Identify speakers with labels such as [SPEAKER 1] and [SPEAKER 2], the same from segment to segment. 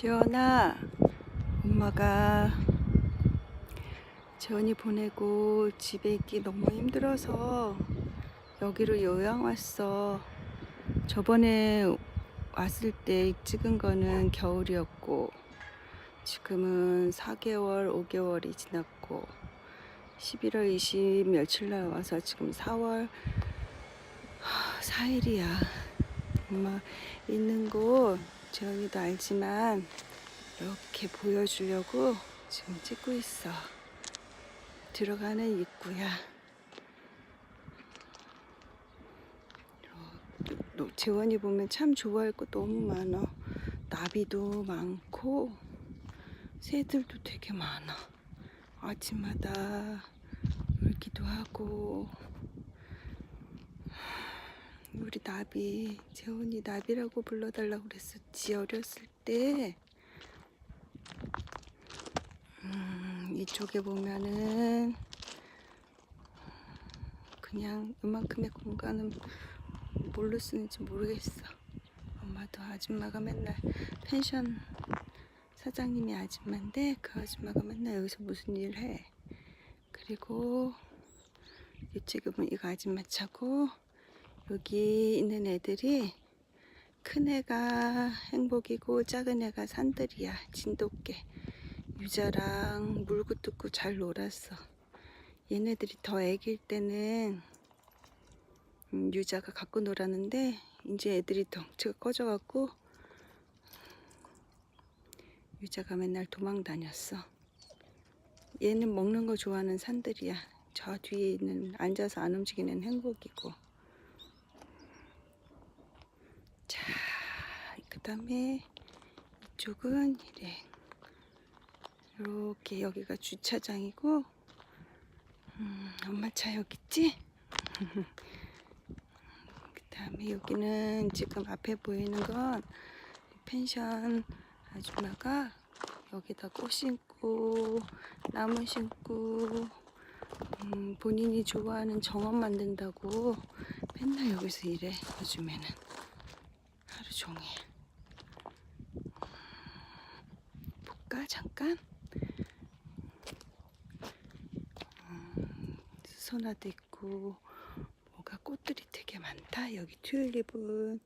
[SPEAKER 1] 재원아, 엄마가 재원이 보내고 집에 있기 너무 힘들어서 여기로 요양 왔어. 저번에 왔을 때 찍은 거는 겨울이었고, 지금은 4개월, 5개월이 지났고, 11월 20 며칠 날 와서 지금 4월 4일이야. 엄마 있는 곳 재현이도 알지만 이렇게 보여주려고 지금 찍고 있어. 들어가는 입구야. 재원이 보면 참 좋아할 거 너무 많아. 나비도 많고 새들도 되게 많아. 아침마다 울기도 하고 우리 나비 재훈이 나비라고 불러달라고 그랬었지 어렸을 때. 음, 이쪽에 보면은 그냥 이만큼의 공간은 뭘로 쓰는지 모르겠어. 엄마도 아줌마가 맨날 펜션 사장님이 아줌마인데 그 아줌마가 맨날 여기서 무슨 일 해. 그리고 이쪽에 보면 이거 아줌마 차고 여기 있는 애들이 큰 애가 행복이고 작은 애가 산들이야. 진돗개. 유자랑 물고 뜯고 잘 놀았어. 얘네들이 더 애기일 때는 음, 유자가 갖고 놀았는데 이제 애들이 덩치가 커져 갖고 유자가 맨날 도망 다녔어. 얘는 먹는 거 좋아하는 산들이야. 저 뒤에 있는 앉아서 안 움직이는 행복이고 자, 그 다음에 이쪽은 이래. 이렇게 여기가 주차장이고, 음, 엄마 차 여기 있지? 그 다음에 여기는 지금 앞에 보이는 건 펜션 아줌마가 여기다 꽃 심고, 나무 심고, 음, 본인이 좋아하는 정원 만든다고 맨날 여기서 일해, 요즘에는. 종일. 볼까 잠깐? 음, 수선화도 있고 뭐가 꽃들이 되게 많다. 여기 튤립은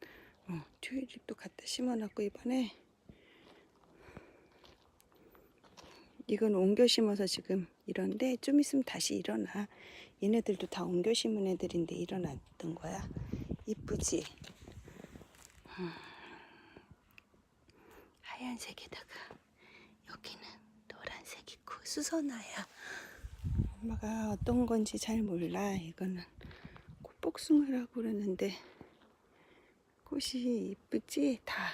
[SPEAKER 1] 어, 튤립도 갖다 심어놨고 이번에 이건 옮겨 심어서 지금 이런데 좀 있으면 다시 일어나. 얘네들도 다 옮겨 심은 애들인데 일어났던 거야. 이쁘지? 하얀색에다가 여기는 노란색 있고 수선화야. 엄마가 어떤 건지 잘 몰라. 이거는 꽃복숭아라고 그러는데 꽃이 이쁘지? 다.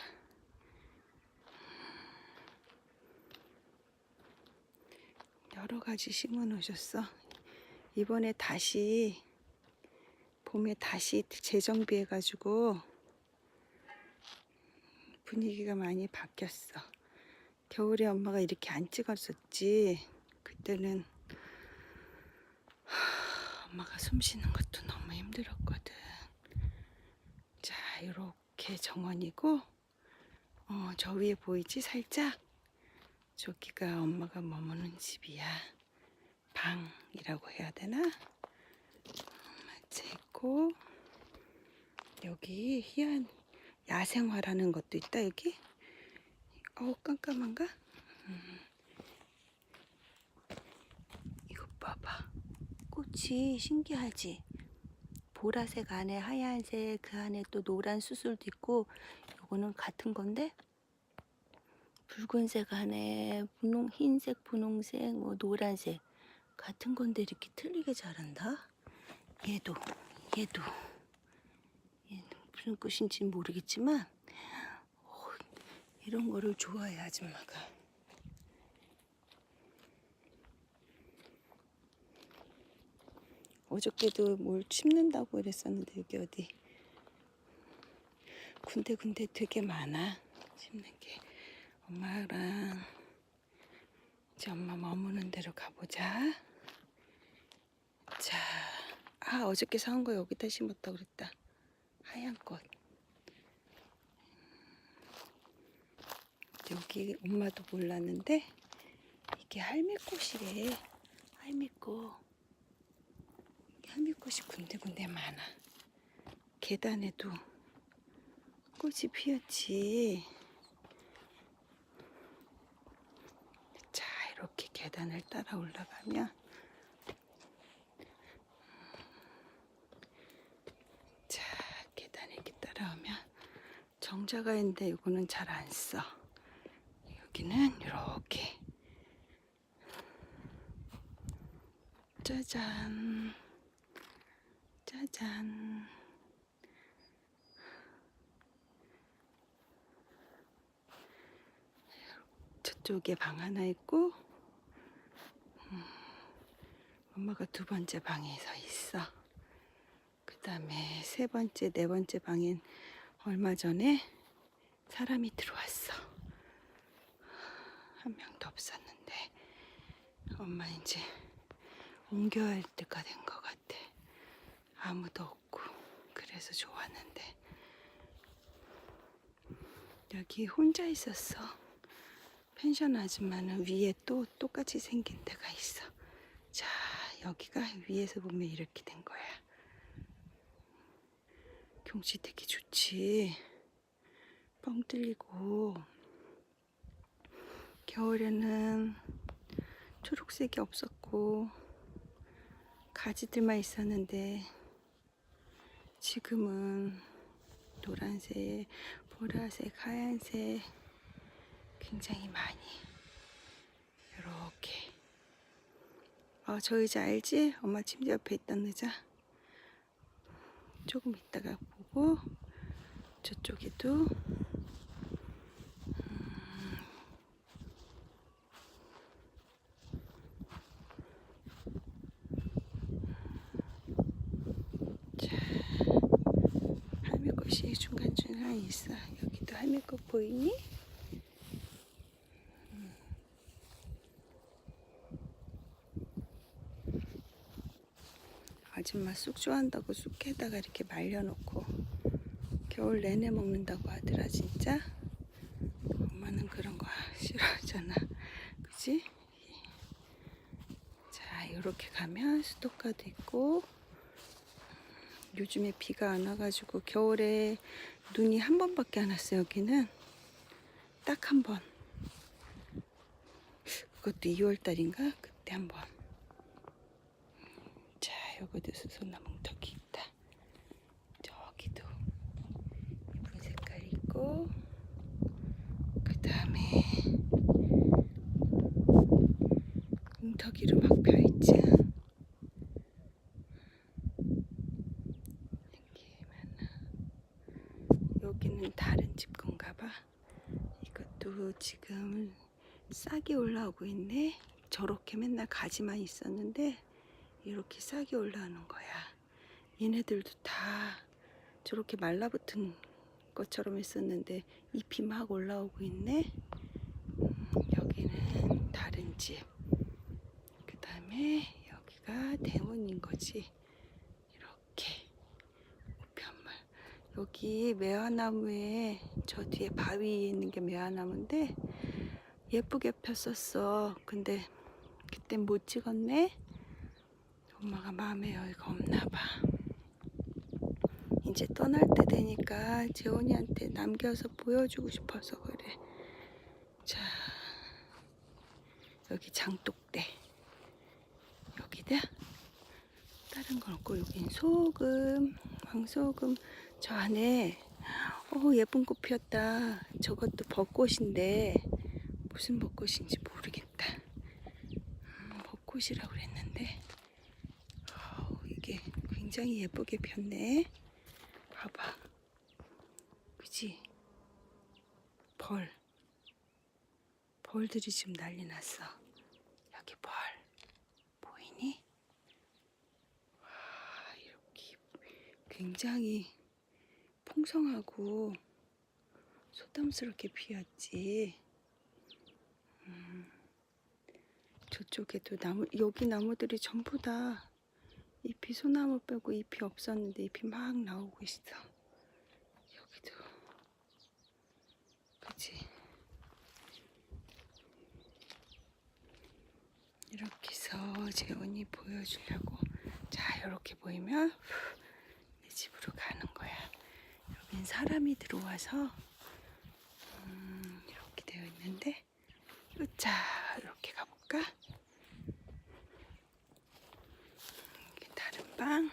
[SPEAKER 1] 여러 가지 심어 놓으셨어. 이번에 다시 봄에 다시 재정비해 가지고 분위기가 많이 바뀌었어. 겨울에 엄마가 이렇게 안 찍었었지. 그때는 하, 엄마가 숨 쉬는 것도 너무 힘들었거든. 자, 이렇게 정원이고, 어, 저 위에 보이지? 살짝? 저기가 엄마가 머무는 집이야. 방이라고 해야 되나? 엄마 있고, 여기 희한 야생화라는 것도 있다 여기. 어우 깜깜한가? 음. 이거 봐봐. 꽃이 신기하지? 보라색 안에 하얀색 그 안에 또 노란 수술도 있고 요거는 같은 건데 붉은색 안에 분홍 흰색 분홍색 뭐 노란색 같은 건데 이렇게 틀리게 자란다. 얘도 얘도 무슨 꽃인지 모르겠지만 어, 이런 거를 좋아해 아줌마가. 어저께도 뭘 심는다고 그랬었는데 여기 어디? 군데군데 되게 많아 심는 게. 엄마랑 이제 엄마 머무는 데로 가보자. 자, 아 어저께 사온 거 여기다 심었다 그랬다 하얀 꽃 여기 엄마도 몰랐는데 이게 할미꽃이래. 할미꽃. 할미꽃이 군데군데 많아. 계단에도 꽃이 피었지. 자, 이렇게 계단을 따라 올라가면 자, 계단 이렇게 따라오면 정자가 있는데 이거는 잘 안 써. 여기는 이렇게. 짜잔. 짜잔. 저쪽에 방 하나 있고 음, 엄마가 두 번째 방에 서 있어. 그 다음에 세 번째 네 번째 방엔 얼마 전에 사람이 들어왔어 한 명도 없었는데 엄마 이제 옮겨야 할 때가 된 것 같아. 아무도 없고 그래서 좋았는데 여기 혼자 있었어. 펜션 아줌마는 위에 또 똑같이 생긴 데가 있어. 자 여기가 위에서 보면 이렇게 된 거야. 경치 되게 좋지. 뻥 뚫리고 겨울에는 초록색이 없었고 가지들만 있었는데 지금은 노란색, 보라색, 하얀색 굉장히 많이 이렇게 어, 저 의자 알지? 엄마 침대 옆에 있던 의자 조금 있다가 보고 저쪽에도 할미꽃이 중간중간에 있어. 여기도 할미꽃 보이니? 음. 아줌마 쑥 좋아한다고 쑥에다가 이렇게 말려놓고 겨울 내내 먹는다고 하더라 진짜. 엄마는 그런 거 싫어하잖아. 그지? 자, 이렇게 가면 수도가도 있고 요즘에 비가 안 와가지고 겨울에 눈이 한 번밖에 안 왔어요. 여기는 딱 한 번. 그것도 2월 달인가 그때 한 번. 자, 여기도 수소나 뭉터기 있다. 저기도 이쁜 색깔 있고 그 다음에 뭉터기로 막 펴있지. 이렇게 많아. 다른 집 건가 봐. 이것도 지금 싹이 올라오고 있네. 저렇게 맨날 가지만 있었는데 이렇게 싹이 올라오는 거야. 얘네들도 다 저렇게 말라붙은 것처럼 있었는데 잎이 막 올라오고 있네. 음, 여기는 다른 집. 그 다음에 여기가 대문인 거지. 이렇게 우편물. 여기 매화나무에 저 뒤에 바위에 있는 게 매화나무인데 예쁘게 폈었어. 근데 그때 못 찍었네. 엄마가 마음에 여유가 없나 봐. 이제 떠날 때 되니까 재원이한테 남겨서 보여주고 싶어서 그래. 자, 여기 장독대. 여기다 다른 건 없고 여긴 소금, 황소금. 저 안에 어 예쁜 꽃 피었다. 저것도 벚꽃인데 무슨 벚꽃인지 모르겠다. 음, 벚꽃이라고 그랬는데 어우, 이게 굉장히 예쁘게 폈네. 봐봐. 그지? 벌. 벌들이 지금 난리 났어. 여기 벌. 보이니? 와, 이렇게 굉장히 풍성하고 소담스럽게 피었지. 음, 저쪽에도 나무, 여기 나무들이 전부 다 잎이 소나무 빼고 잎이 없었는데 잎이 막 나오고 있어. 여기도. 그치? 이렇게 해서 재원이 보여주려고. 자, 이렇게 보이면 내 집으로 가는 사람이 들어와서 음, 이렇게 되어 있는데 자 이렇게 가볼까? 이게 다른 방.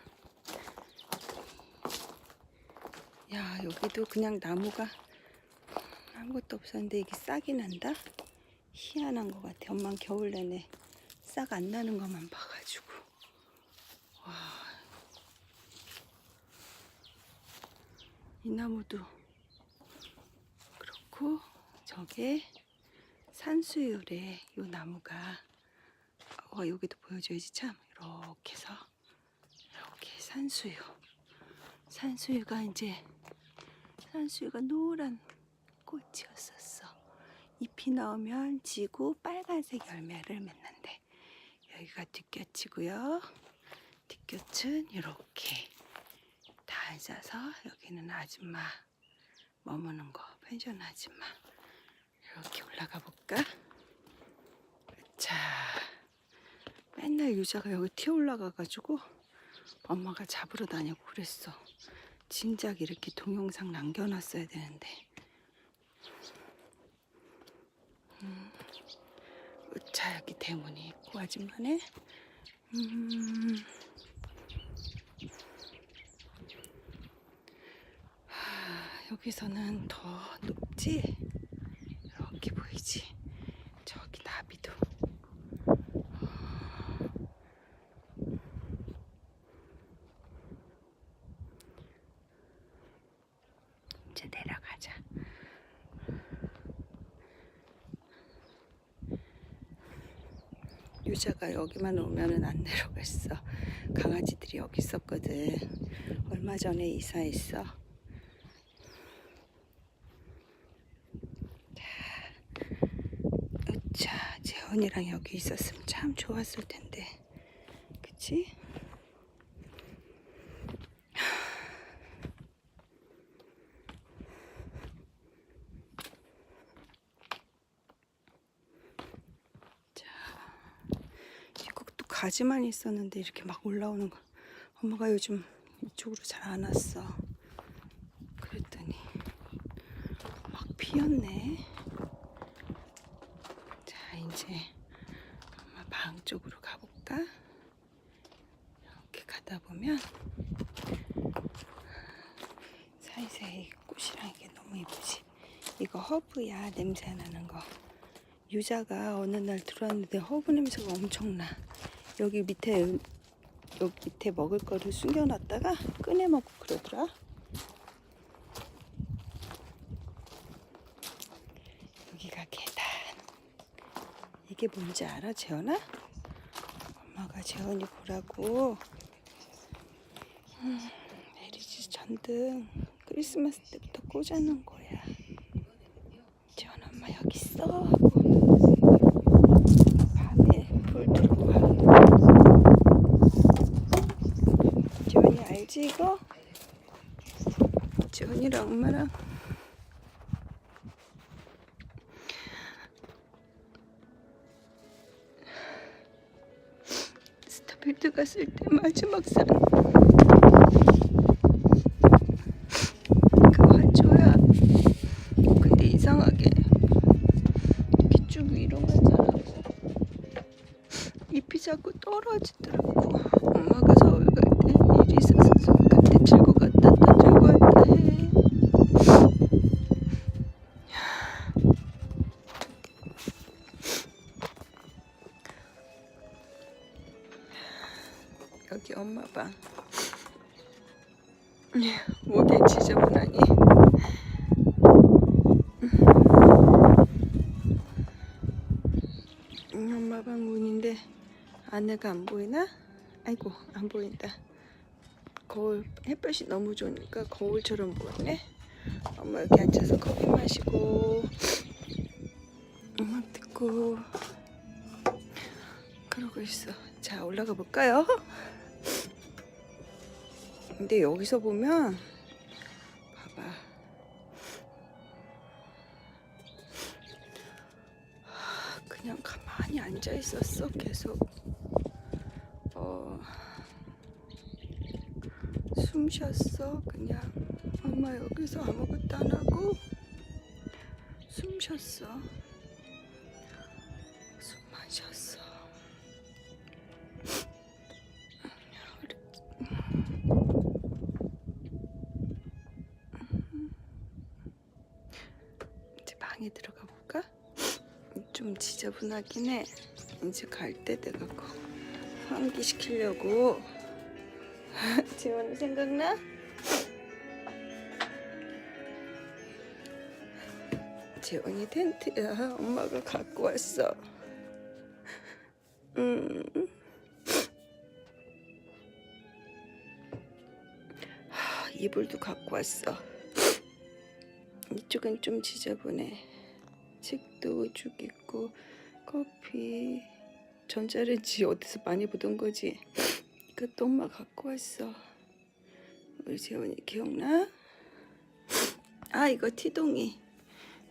[SPEAKER 1] 야 여기도 그냥 나무가 아무것도 없었는데 이게 싹이 난다? 희한한 것 같아. 엄만 겨울 내내 싹 안 나는 것만 봐가지고. 와. 이 나무도 그렇고, 저게 산수유래, 요 나무가. 어, 여기도 보여줘야지 참. 이렇게 해서, 이렇게 산수유. 산수유가 이제, 산수유가 노란 꽃이었었어. 잎이 나오면 지고 빨간색 열매를 맺는데 여기가 뒷곁이고요. 뒷곁은 이렇게 다 앉아서 여기는 아줌마 머무는 거 펜션 아줌마 이렇게 올라가 볼까? 자, 맨날 유자가 여기 튀어 올라가 가지고 엄마가 잡으러 다니고 그랬어. 진작 이렇게 동영상 남겨놨어야 되는데. 자 여기 대문이 있고 아줌마네 음. 하, 여기서는 더 높지 이렇게 보이지 저기 나비도 이제 내려가자 유자가 여기만 오면은 안 내려갔어. 강아지들이 여기 있었거든. 얼마 전에 이사했어. 자, 자, 재원이랑 여기 있었으면 참 좋았을 텐데. 그치? 이것도 가지만 있었는데 이렇게 막 올라오는 거. 엄마가 요즘 이쪽으로 잘 안 왔어. 그랬더니 막 피었네. 자, 이제 엄마 방 쪽으로 가볼까? 이렇게 가다 보면 사이사이 꽃이랑 이게 너무 예쁘지. 이거 허브야 냄새 나는 거. 유자가 어느 날 들어왔는데 허브 냄새가 엄청나. 여기 밑에 여기 밑에 먹을 거를 숨겨놨다가 꺼내 먹고 그러더라. 여기가 계단. 이게 뭔지 알아, 재현아? 재현이 보라고 음, 메리지 전등 크리스마스 때부터 꽂아놓은 거야. 재현 엄마 여기 있어. 밤에 불 들어와. 지원이 알지 이거? 지원이랑 엄마랑 스타필드 갔을 때 마지막 산. 그 화초야 근데 이상하게 이렇게 쭉 위로 가자라고 잎이 자꾸 떨어지더라고. 목에 지저분하니. 음, 엄마 방 문인데 안에가 안 보이나? 아이고 안 보인다. 거울 햇볕이 너무 좋으니까 거울처럼 보이네. 엄마 여기 앉아서 커피 마시고 음악 듣고 그러고 있어. 자 올라가 볼까요? 근데 여기서 보면 가만히 앉아 있었어 계속. 어, 숨 쉬었어 그냥. 엄마 여기서 아무것도 안 하고 숨 쉬었어. 지저분하긴 해. 이제 갈때꼭 환기시키려고. 재원이 생각나? 재원이 텐트야 엄마가 갖고 왔어. 음. 하, 이불도 갖고 왔어. 이쪽은 좀 지저분해 책도 쭉 있고 커피 전자레인지 어디서 많이 보던 거지? 이것도 엄마 갖고 왔어. 우리 재원이 기억나? 아 이거 티동이.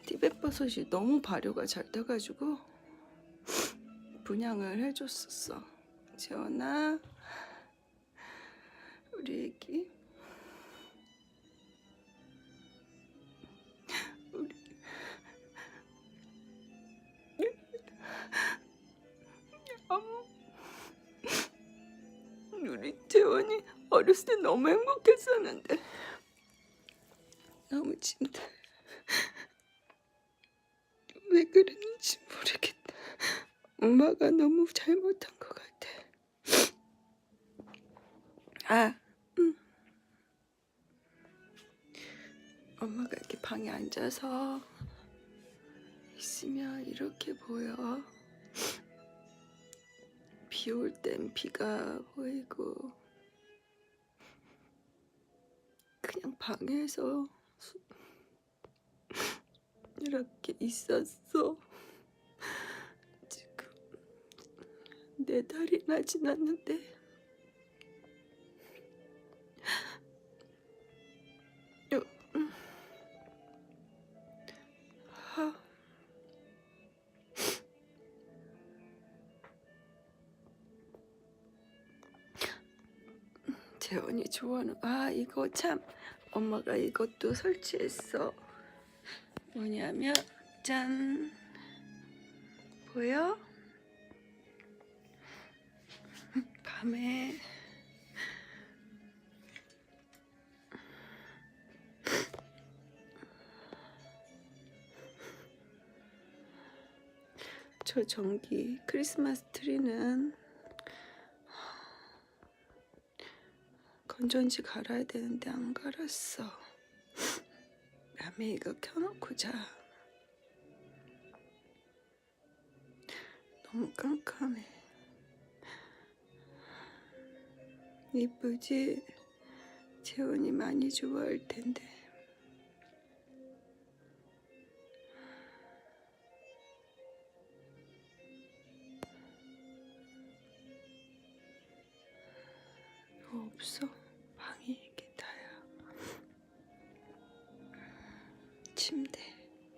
[SPEAKER 1] 티벳 버섯이 너무 발효가 잘 돼가지고 분양을 해줬었어. 재원아 우리 애기 어렸을 때 너무 행복했었는데. 너무 힘들 왜 그랬는지 모르겠다. 엄마가 너무 잘못한 것 같아. 아 음. 엄마가 이렇게 방에 앉아서 있으면 이렇게 보여. 비 올 땐 비가 보이고 방에서 수- 이렇게 있었어 지금 네 달이나 지났는데 요- 음. 아. 재원이 좋아하는 아 이거 참 엄마가 이것도 설치했어. 뭐냐면 짠. 보여? 밤에. 저 전기 크리스마스 트리는 건전지 갈아야 되는데 안 갈았어. 밤에 이거 켜놓고 자. 너무 깜깜해. 이쁘지? 재원이 많이 좋아할 텐데.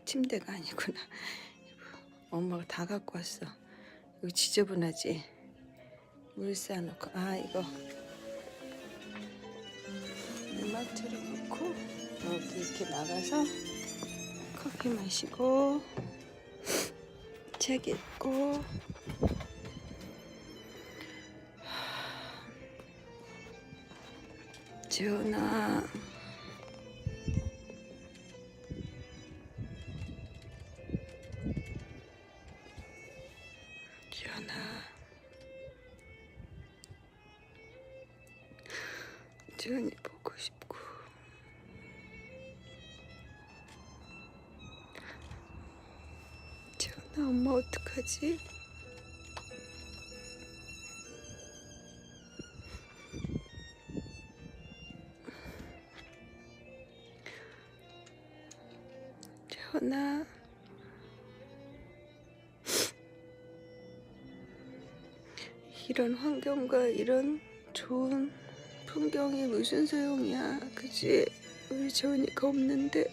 [SPEAKER 1] 침대가 아니구나. 엄마가 다 갖고 왔어. 이거 지저분하지? 물 쌓아놓고. 아, 이거. 음악 틀어놓고, 여기 이렇게 나가서 커피 마시고, 책 읽고, 지훈아 지훈아 엄마 어떡하지? 재원아. 이런 환경과 이런 좋은 풍경이 무슨 소용이야 그지? 우리 재원이가 없는데